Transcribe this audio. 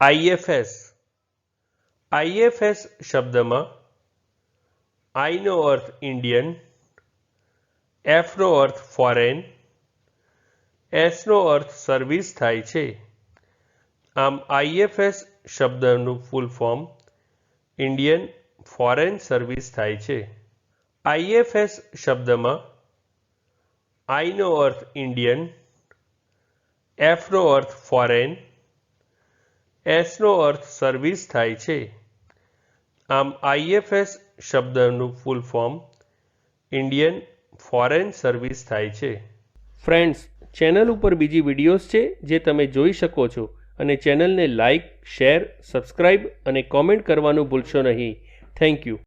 IFS IFS શબ્દમાં આઈનો અર્થ ઇન્ડિયન એફનો અર્થ ફોરેન એસનો અર્થ સર્વિસ થાય છે. આમ આઈએફએસ શબ્દનું full form Indian, foreign service થાય છે. આઈએફએસ શબ્દમાં આઈનો અર્થ ઇન્ડિયન એફનો અર્થ ફોરેન એસનો અર્થ સર્વિસ થાય છે. આમ આઈએફએસ શબ્દનું full form Indian foreign service થાય છે. ફ્રેન્ડ્સ ચેનલ ઉપર બીજી વિડીયોઝ છે જે તમે જોઈ શકો છો અને ચેનલને લાઇક શેર સબસ્ક્રાઇબ અને કોમેન્ટ કરવાનું ભૂલશો નહીં. Thank you